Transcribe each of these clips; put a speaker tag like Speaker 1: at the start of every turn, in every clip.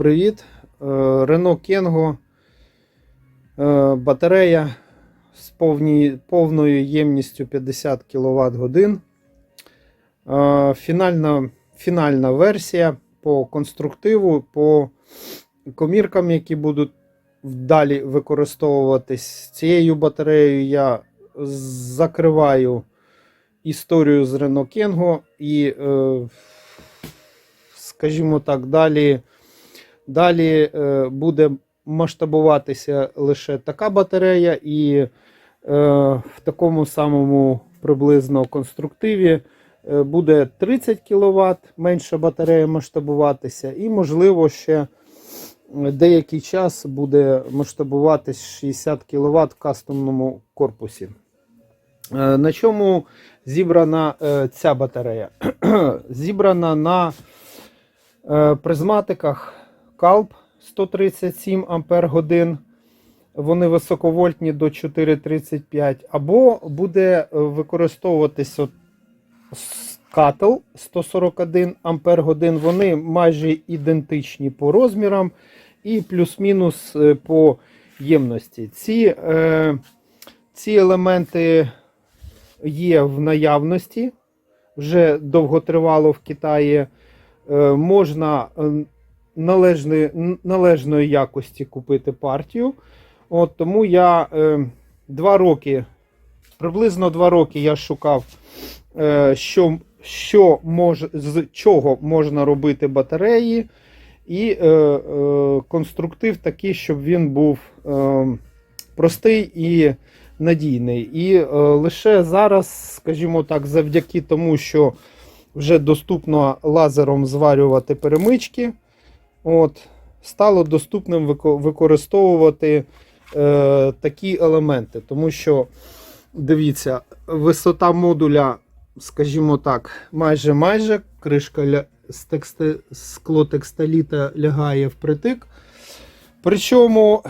Speaker 1: привіт! Kengo е, батарея з повною ємністю 50 кВт. Е, Фінальна, фінальна версія по конструктиву, по коміркам, які будуть далі використовуватись. Цією батареєю я закриваю історію з Renault Kengo і, е, скажімо так, далі, далі е, буде масштабуватися лише така батарея, і е, в такому самому приблизно конструктиві е, буде 30 кВт, менша батарея масштабуватися, і, можливо, ще деякий час буде масштабуватись 60 кВт в кастомному корпусі. На чому зібрана ця батарея? зібрана на призматиках Calp 137 Ампер годин. Вони високовольтні до 4,35, або буде е, використовуватись от Cattle 141 Ампер годин. Вони майже ідентичні по розмірам і плюс-мінус е, по ємності. Ці, е, ці елементи є в наявності, вже довготривало в Китаї. Е, можна належної, належної якості купити партію. От, тому я е, два роки, приблизно два роки я шукав, е, що, що мож, з чого можна робити батареї. І е, е, конструктив такий, щоб він був е, простий і надійний. І е, лише зараз, скажімо так, завдяки тому, що вже доступно лазером зварювати перемички, от, стало доступним використовувати е, такі елементи. Тому що, дивіться, висота модуля, скажімо так, майже майже кришка ля, з тексти, скло текстоліта лягає впритик. Причому,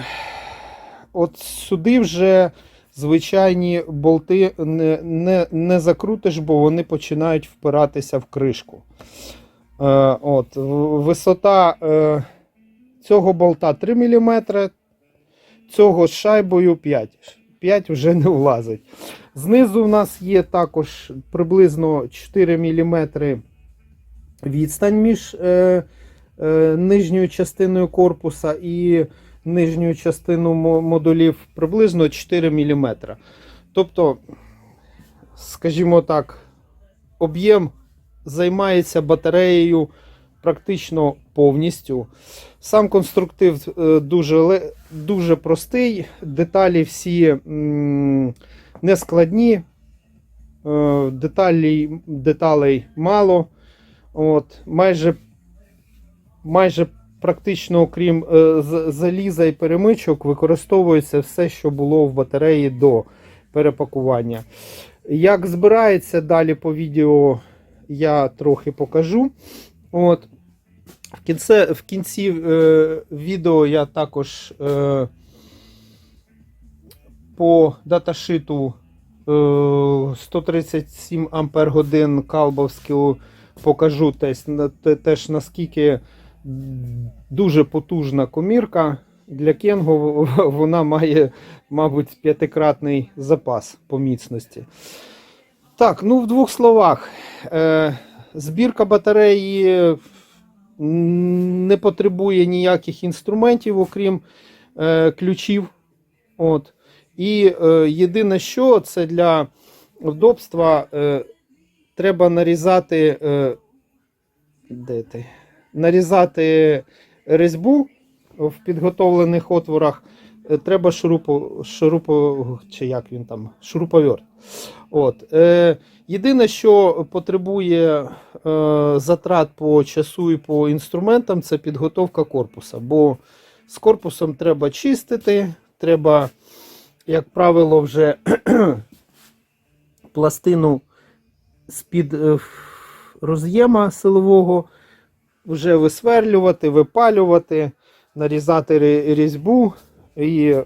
Speaker 1: от сюди вже звичайні болти не, не, не закрутиш, бо вони починають впиратися в кришку. Е, от, висота е, цього болта 3 мм, цього з шайбою 5. 5 вже не влазить. Знизу в нас є також приблизно 4 мм відстань між е, е, нижньою частиною корпуса і нижню частину мо- модулів приблизно 4 мм. Тобто, скажімо так, об'єм займається батареєю практично повністю. Сам конструктив е, дуже, дуже простий, деталі всі м, не складні, е, деталей, деталей мало. От, майже, майже практично, окрім е, заліза і перемичок, використовується все, що було в батареї до перепакування. Як збирається далі по відео, я трохи покажу. От. В кінці, в кінці е, відео я також е, по даташиту е, 137 Ампер годин Калбовського покажу теж, теж наскільки дуже потужна комірка. Для Кенго вона має, мабуть, п'ятикратний запас по міцності. Так, ну в двох словах. Е, збірка батареї не потребує ніяких інструментів, окрім е, ключів. От. І е, єдине, що це для вдобства е, треба нарізати, е, де ти? нарізати різьбу в підготовлених отворах. Е, Треба шурупо, шурупо, чи як він там, шуруповерт. От. Е, єдине, що потребує е, затрат по часу і по інструментам, це підготовка корпуса. Бо з корпусом треба чистити, треба, як правило, вже пластину з-під е, роз'єма силового вже висверлювати, випалювати, нарізати різьбу і,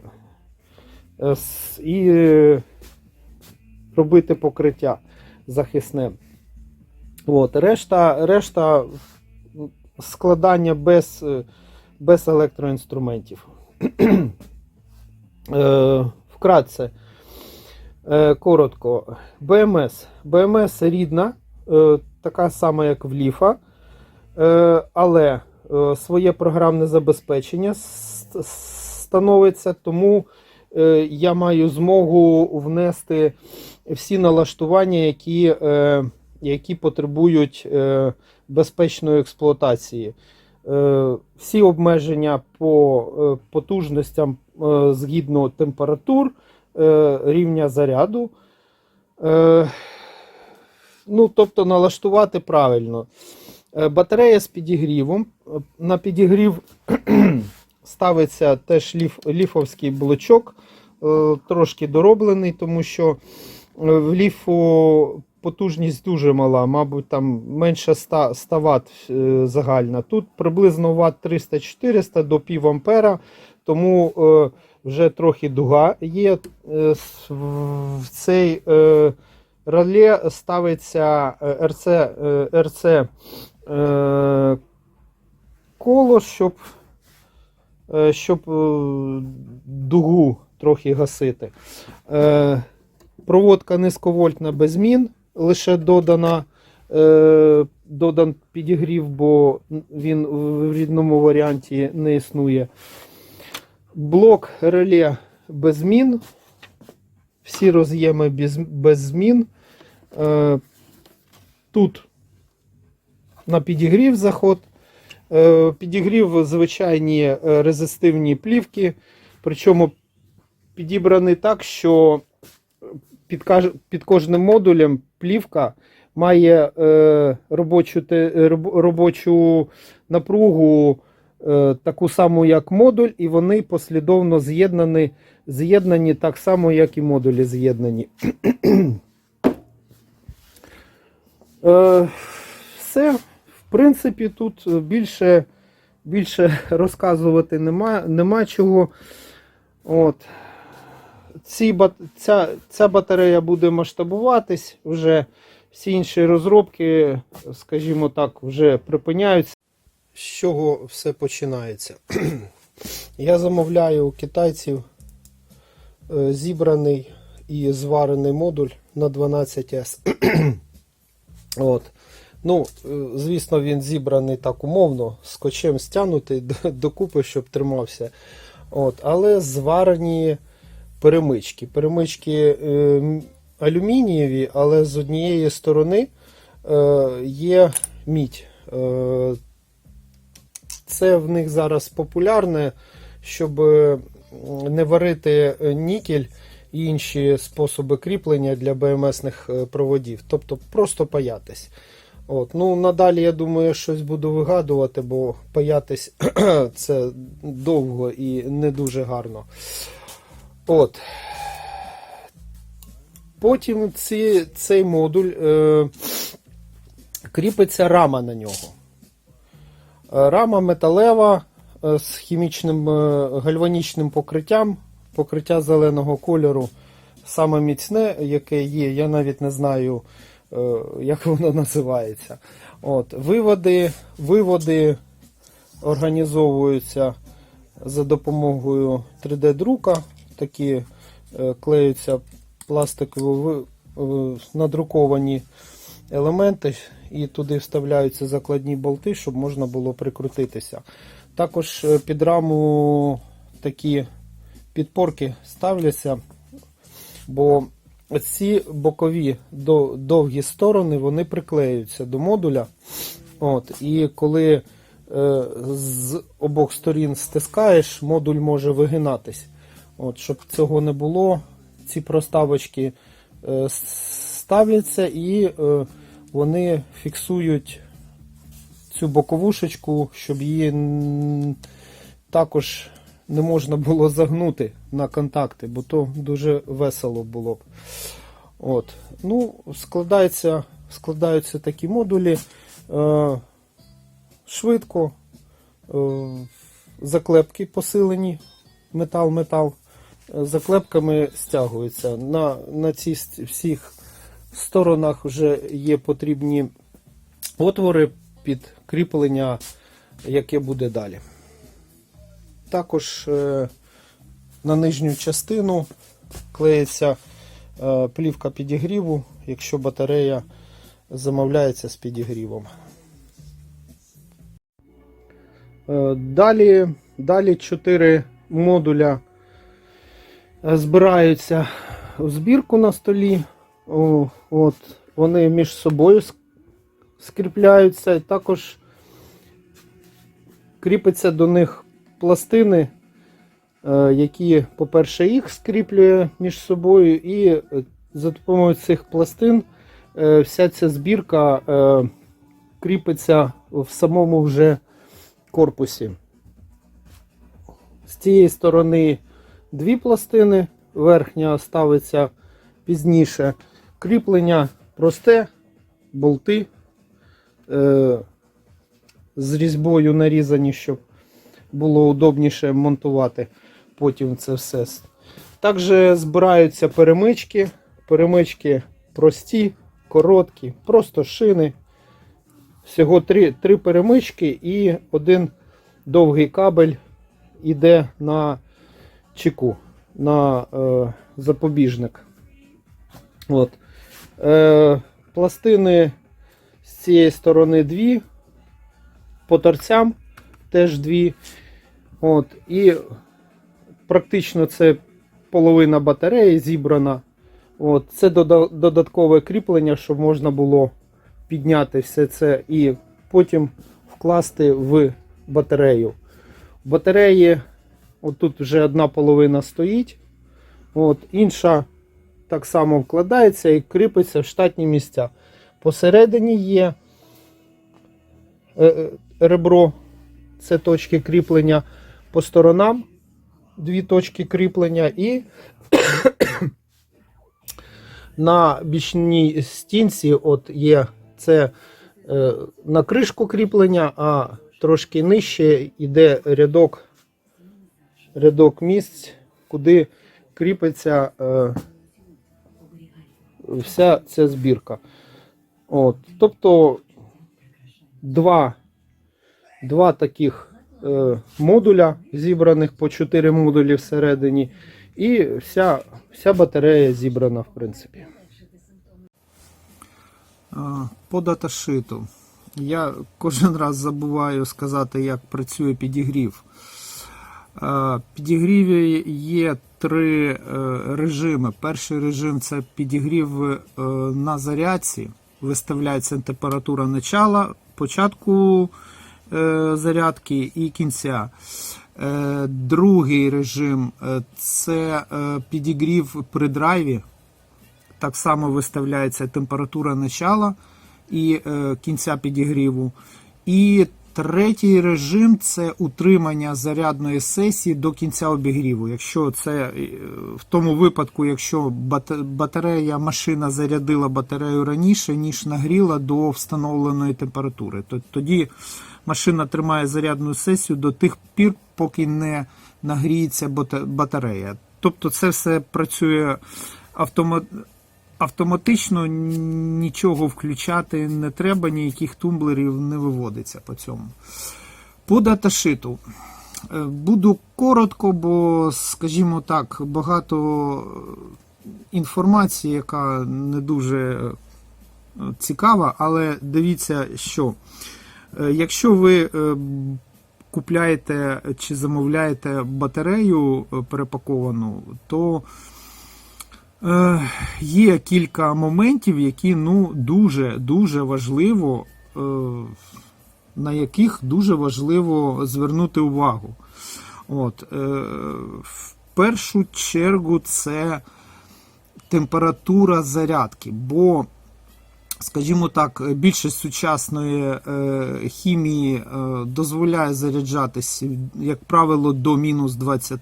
Speaker 1: е, і е, робити покриття захисне. От, решта, решта складання без, е, без електроінструментів. Вкратце, коротко. БМС. БМС рідна, така сама, як в Ліфа, але своє програмне забезпечення становиться, тому е, я маю змогу внести всі налаштування, які, е, які потребують е, безпечної експлуатації. Всі обмеження по потужностям згідно температур, рівня заряду. Ну, тобто налаштувати правильно. Батарея з підігрівом. На підігрів ставиться теж ліф, ліфовський блочок, е, трошки дороблений, тому що е, в ліфу потужність дуже мала, мабуть, там менше 100, 100 Вт загальна. Тут приблизно Вт 300-400 до пів ампера, тому е, вже трохи дуга є. В цей реле ставиться РЦ, РЦ коло, щоб, щоб е, дугу трохи гасити. Е, Проводка низьковольтна без змін, лише додана, е, додан підігрів, бо він в рідному варіанті не існує. Блок реле без змін. Всі роз'єми без, змін. Е, тут на підігрів заход. Е, підігрів звичайні е, резистивні плівки. Причому підібраний так, що під, кожним модулем плівка має е, робочу, робочу напругу таку саму, як модуль, і вони послідовно з'єднані, з'єднані так само, як і модулі з'єднані. Все, в принципі, тут більше, більше розказувати нема, нема чого. От. Ці, ця, ця батарея буде масштабуватись вже. Всі інші розробки, скажімо так, вже припиняються. З чого все починається? Я замовляю у китайців е, зібраний і зварений модуль на 12С. От. Ну, е, звісно, він зібраний так умовно, скотчем стягнутий докупи, щоб тримався. От. Але зварені перемички. Перемички е, алюмінієві, але з однієї сторони е, є мідь. Е, це в них зараз популярне, щоб е, не варити нікель і інші способи кріплення для БМСних е, проводів. Тобто просто паятись. От. Ну, надалі, я думаю, щось буду вигадувати, бо паятись це довго і не дуже гарно. От. Потім ці, цей модуль е, кріпиться рама на нього. Е, Рама металева е, з хімічним е, гальванічним покриттям, покриття зеленого кольору, саме міцне, яке є, я навіть не знаю, як воно називається. От, виводи, виводи організовуються за допомогою 3D-друка. Такі е, клеються пластикові е, надруковані елементи, і туди вставляються закладні болти, щоб можна було прикрутитися. Також е, під раму такі підпорки ставляться, бо ці бокові довгі сторони вони приклеюються до модуля. От, і коли е, з обох сторін стискаєш, модуль може вигинатись. От, щоб цього не було, ці проставочки е, ставляться і е, вони фіксують цю боковушечку, щоб її також не можна було загнути на контакти, бо то дуже весело було б. От. Ну, складаються, складаються такі модулі е, швидко, е, заклепки посилені, метал-метал. Е, Заклепками стягуються. На, на ці всіх сторонах вже є потрібні отвори під кріплення, яке буде далі. Також е, на нижню частину клеїться е, плівка підігріву, якщо батарея замовляється з підігрівом. Е, Далі, далі 4 модуля збираються в збірку на столі. От, вони між собою ск- скріпляються. Також кріпиться до них пластини, е, які, по-перше, їх скріплює між собою, і е, за допомогою цих пластин е, вся ця збірка кріпиться в самому вже корпусі. З цієї сторони дві пластини, верхня ставиться пізніше. Кріплення просте, болти з різьбою нарізані, щоб було удобніше монтувати потім це все. Також збираються перемички. Перемички прості, короткі, просто шини. Всього три, три перемички і один довгий кабель іде на чеку, на е, запобіжник. От. Е, пластини з цієї сторони дві, по торцям теж дві. От. І практично це половина батареї зібрана. От. Це додаткове кріплення, щоб можна було підняти все це і потім вкласти в батарею. Батареї отут вже одна половина стоїть, от, інша так само вкладається і кріпиться в штатні місця. Посередині є е, е, ребро, це точки кріплення по сторонам, дві точки кріплення, і на бічній стінці от є це е, на кришку кріплення, а трошки нижче йде рядок, рядок місць, куди кріпиться е, вся ця збірка. От, тобто два, два таких модуля, зібраних по 4 модулі всередині, і вся, вся батарея зібрана, в принципі. По даташиту. Я кожен раз забуваю сказати, як працює підігрів. А, В підігріві є три е, режими. Перший режим це підігрів е, на зарядці. Виставляється температура начала, початку е, зарядки і кінця. Е, Другий режим е, це е, підігрів при драйві. Так само виставляється температура начала і е, кінця підігріву. І третій режим це утримання зарядної сесії до кінця обігріву. Якщо це е, в тому випадку, якщо батарея машина зарядила батарею раніше, ніж нагріла до встановленої температури, то тоді машина тримає зарядну сесію до тих пір, поки не нагріється батарея. Тобто це все працює автоматично нічого включати не треба, ніяких тумблерів не виводиться по цьому. По даташиту. Е, Буду коротко, бо, скажімо так, багато інформації, яка не дуже е, цікава, але дивіться, що е, якщо ви е, купляєте чи замовляєте батарею е, перепаковану, то Е, є кілька моментів, які ну, дуже дуже важливо, е, на яких дуже важливо звернути увагу. От, е, в першу чергу це температура зарядки, бо, скажімо так, більшість сучасної е, хімії е, дозволяє заряджатися, як правило, до мінус 20.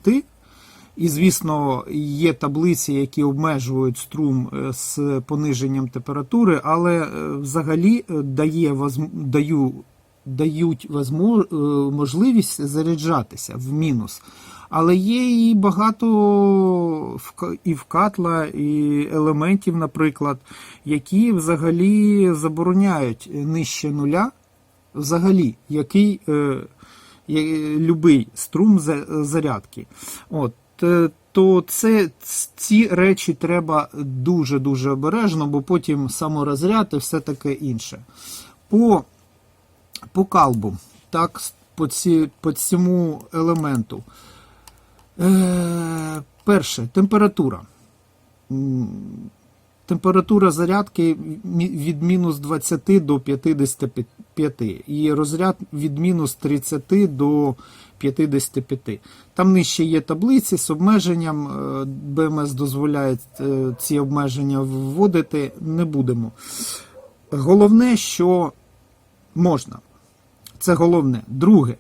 Speaker 1: І, звісно, є таблиці, які обмежують струм е, з пониженням температури, але взагалі дає, даю, дають можливість заряджатися в мінус. Але є і багато і вкатла, і елементів, наприклад, які взагалі забороняють нижче нуля, взагалі, який, е,
Speaker 2: любий струм зарядки. От, е, то це, ці речі треба дуже-дуже обережно, бо потім саморозряд і все таке інше. По, по калбу, так, по, ці, по цьому елементу. Е, перше, температура. Температура зарядки від мінус 20 до 55 і розряд від мінус 30 до 55. Там нижче є таблиці з обмеженням. е, БМС дозволяє е, ці обмеження вводити. Не будемо. Головне, що можна. Це головне. Друге,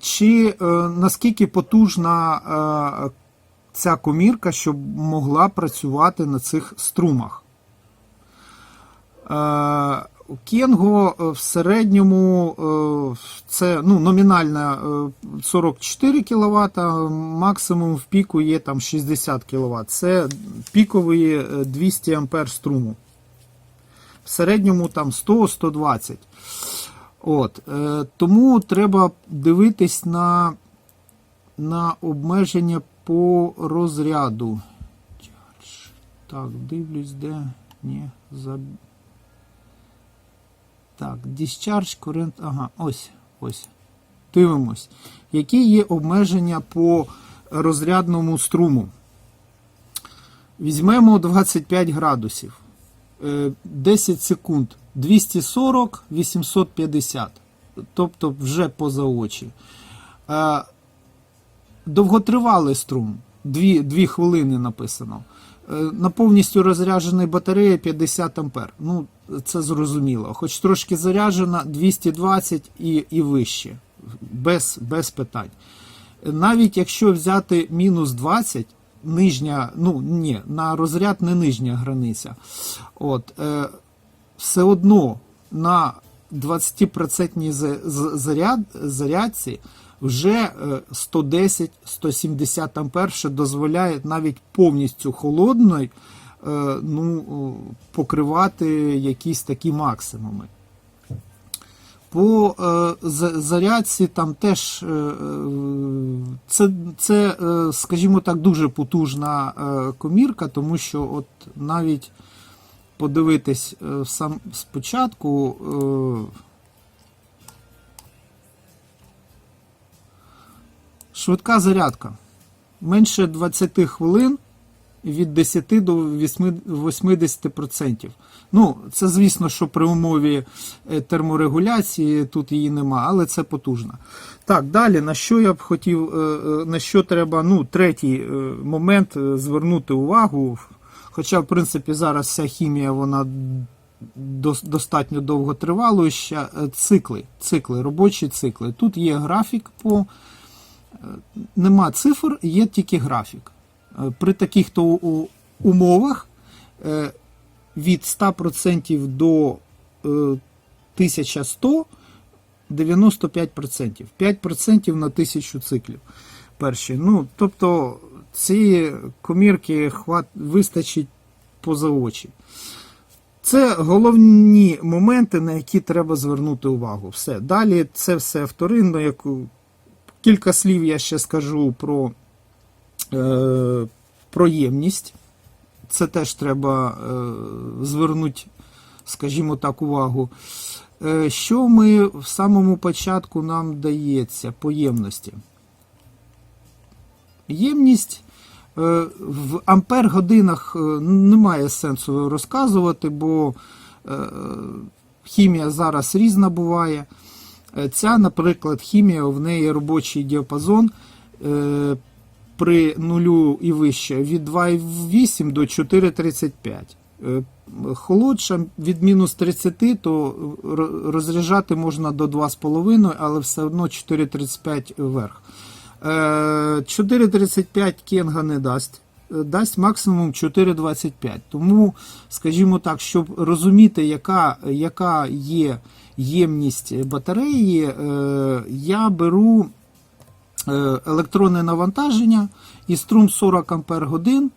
Speaker 2: чи е, наскільки потужна е, ця комірка, щоб могла працювати на цих струмах? Е, Кенго е, в середньому е, це ну, номінальна е, 44 кВт, максимум в піку є там 60 кВт. Це піковий е, 200 А струму. В середньому там 100-120. От, е, тому треба дивитись на, на обмеження по розряду. Так, дивлюсь, де. Ні, за... Так, discharge current. Ага, ось, ось. Дивимось. Які є обмеження по розрядному струму? Візьмемо 25 градусів. Е, 10 секунд 240, 850. Тобто вже поза очі. Е, Довготривалий струм. 2, 2 хвилини написано. Е, На повністю розрядженій батареї 50 ампер. Ну, це зрозуміло. Хоч трошки заряджена 220 і, і вище. Без, без питань. Навіть якщо взяти мінус 20, нижня, ну ні, на розряд не нижня границя. От, е, все одно на 20% заряд, зарядці вже е, 110-170 ампер, що дозволяє навіть повністю холодною е, ну, покривати якісь такі максимуми. По е, зарядці там теж е, е, це, це, скажімо так, дуже потужна комірка, тому що от навіть подивитись сам спочатку. Швидка зарядка. Менше 20 хвилин від 10 до 80%. Ну, це звісно, що при умові е, терморегуляції тут її нема, але це потужно. Так, далі на що я б хотів, е, е, на що треба, ну, третій момент звернути увагу. Хоча, в принципі, зараз вся хімія вона достатньо довго тривалою, цикли, цикли, робочі цикли. Тут є графік по. Нема цифр, є тільки графік. Е, При таких то умовах е, від 100% до е, 1100 95%. 5% на 1000 циклів. Перші. Ну, тобто ці комірки хват, вистачить поза очі. Це головні моменти, на які треба звернути увагу. Все. Далі це все вторинно. Як... Кілька слів я ще скажу про, е, про ємність. Це теж треба е, звернути, скажімо так, увагу. Е, що ми в самому початку нам дається по ємності? Ємність в ампер-годинах немає сенсу розказувати, бо хімія зараз різна буває. Ця, наприклад, хімія, в неї робочий діапазон при нулю і вище від 2,8 до 4,35. Е, Холодша від мінус 30, то розряджати можна до 2,5, але все одно 4,35 вверх. Е, 4,35 Кенга не дасть. Е, Дасть максимум 4,25. Тому, скажімо так, щоб розуміти, яка, яка є ємність батареї, е, я беру е, електронне навантаження і струм 40 Ампер годин.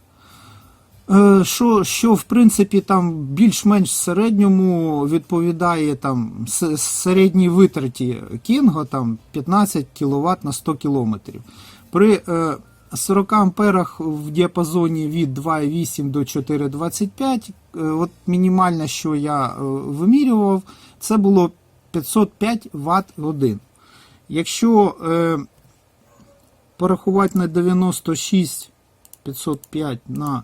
Speaker 2: Е, Що, що в принципі там більш-менш середньому відповідає там середній витраті Кінго там 15 кВт на 100 км. При е, 40 амперах в діапазоні від 2,8 до 4,25, е, от мінімальне, що я е, вимірював, це було 505 Вт годин. Якщо е, порахувати на 96 505 на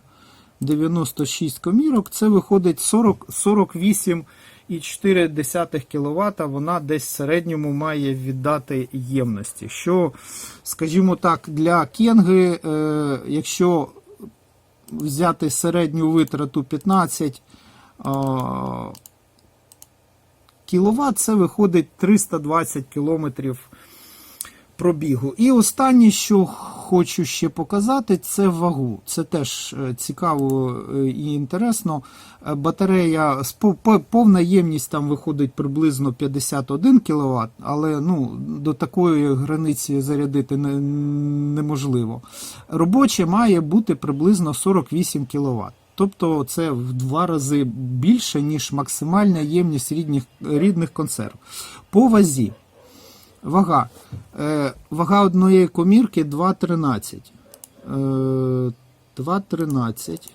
Speaker 2: 96 комірок, це виходить 40, 48,4 кВт. Вона десь в середньому має віддати ємності. Що, скажімо так, для кенги, е, якщо взяти середню витрату 15 кВт, це виходить 320 км пробігу. І останнє, що хочу ще показати, це вагу. Це теж е, цікаво е, і інтересно. Е, Батарея повна ємність там виходить приблизно 51 кВт, але ну, до такої границі зарядити не- неможливо. Робоче має бути приблизно 48 кВт. Тобто це в два рази більше, ніж максимальна ємність рідних, рідних консерв. По вазі. Вага. Е, вага одної комірки 2,13. Е, 2,13.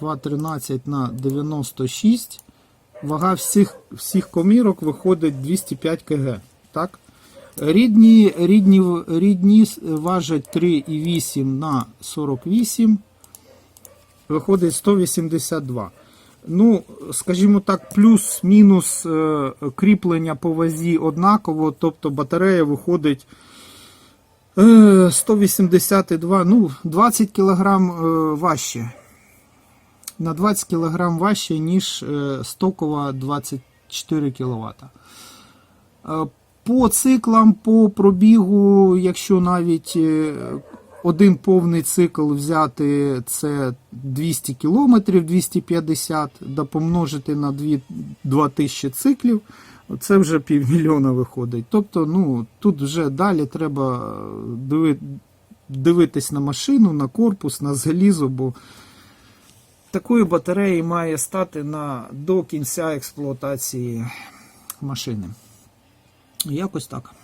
Speaker 2: 2,13 на 96. Вага всіх, всіх комірок виходить 205 кг. Так? Рідні, рідні, рідні важать 3,8 на 48. Виходить 182. Ну, скажімо так, плюс-мінус е, кріплення по вазі однаково, тобто батарея виходить е, 182, ну, 20 кг е, важче. На 20 кг важче, ніж е, стокова 24 кВт. Е, По циклам, по пробігу, якщо навіть е, один повний цикл взяти, це 200 км, 250, да помножити на 2, 2000 циклів, це вже півмільйона виходить. Тобто, ну, тут вже далі треба дивитись на машину, на корпус, на залізо, бо такої батареї має стати на, до кінця експлуатації машини. Якось так.